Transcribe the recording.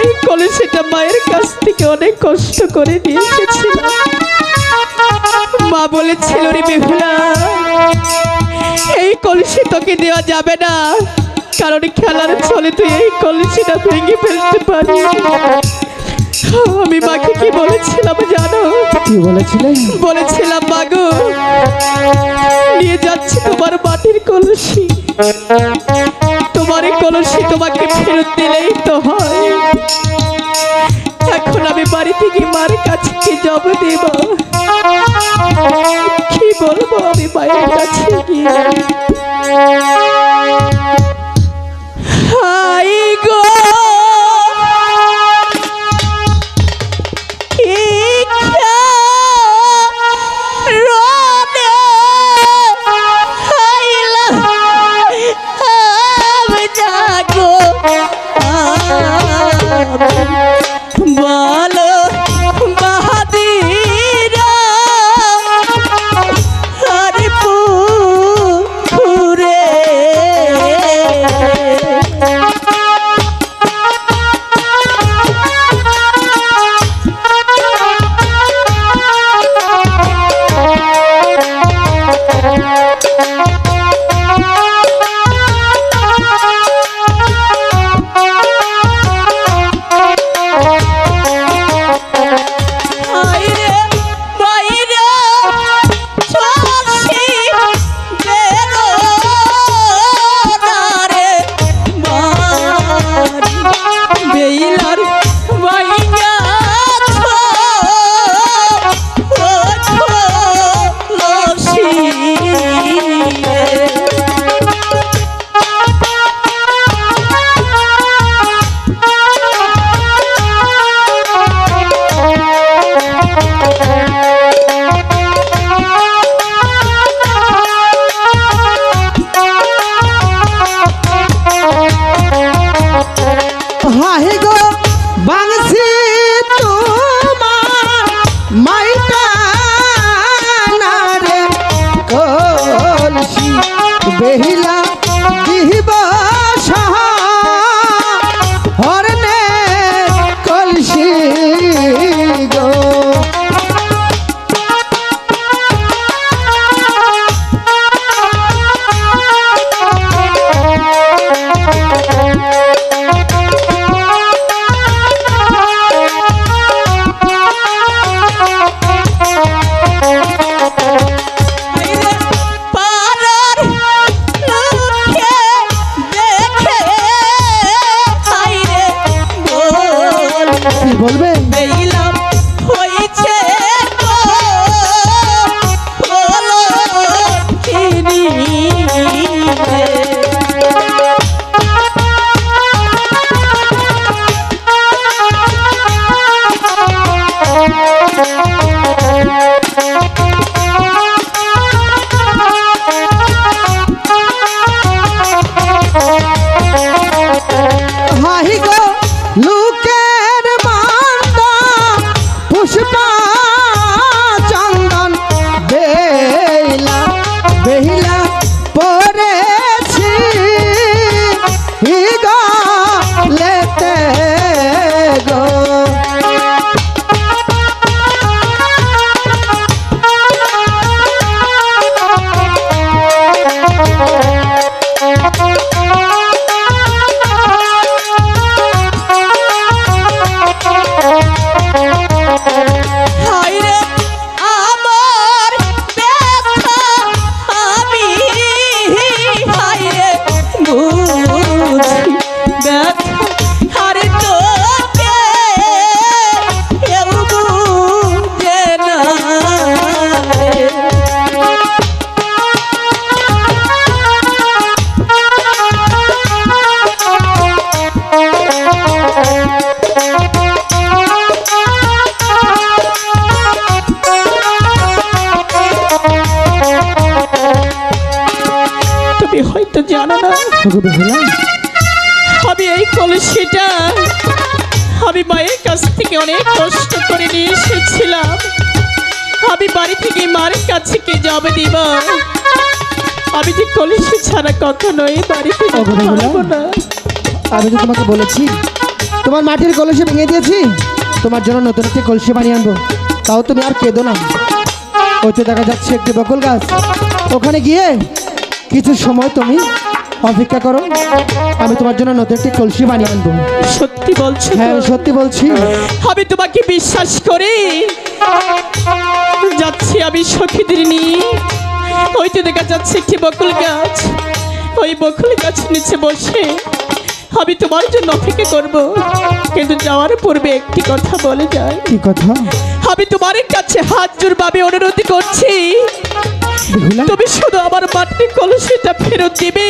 এই কলসিটা মায়ের কাছ থেকে অনেক কষ্ট করে নিয়ে এসেছিলাম। মা বলেছিল রে বেহুলা এই কলসি তোকে দেওয়া যাবে না কারণ খেলার চলে তুই এই কলসিটা ভেঙে ফেলতে পারি আমি মাকে কি বলেছিলাম জানো? কি বলেছিলেন? বলেছিলাম মাগো নিয়ে যাচ্ছি তোমার মাটির কলসি। তোমার কলসি তোমাকে ফেরত দিলেই তো হয়। এখন আমি বাড়িতে থেকে মার কাছে জব দেব? কি বলব আমি মায়ের কাছে গিয়ে? বেহিলা বলবে হয়তো জানো না। আমি এই কলসিটা আমি মায়ের কাছ থেকে অনেক কষ্ট করে নিয়ে এসেছিলাম। আমি বাড়ি থেকে মার কাছে কি যাবে দিব? আমি যে কলসি ছাড়া কখনোই বাড়িতে না। আমি তো তোমাকে বলেছি তোমার মাটির কলসি ভেঙে দিয়েছি তোমার জন্য নতুন একটি কলসি বানিয়ে আনব। তাও তুমি আর কেঁদো না। ওই তো দেখা যাচ্ছে একটি বকুল গাছ। ওখানে গিয়ে কিছু সময় তুমি অপেক্ষা করো। আমি তোমার জন্য নতুন একটি কলসি বানিয়ে আনব। সত্যি বলছো? হ্যাঁ সত্যি বলছি। আমি তোমাকে বিশ্বাস করি। যাচ্ছি আমি সখীদের নিয়ে। ওই তো দেখা যাচ্ছে একটি বকুল গাছ। ওই বকুল গাছ নিচে বসে আমি তোমার জন্য অপেক্ষা করব। কিন্তু যাওয়ার পূর্বে একটি কথা বলে যায় কি কথা? আমি তোমার কাছে হাত জোর ভাবে অনুরোধ করছি। তুমি শুধু আমার মাটির কলসিটা ফেরত দিবে।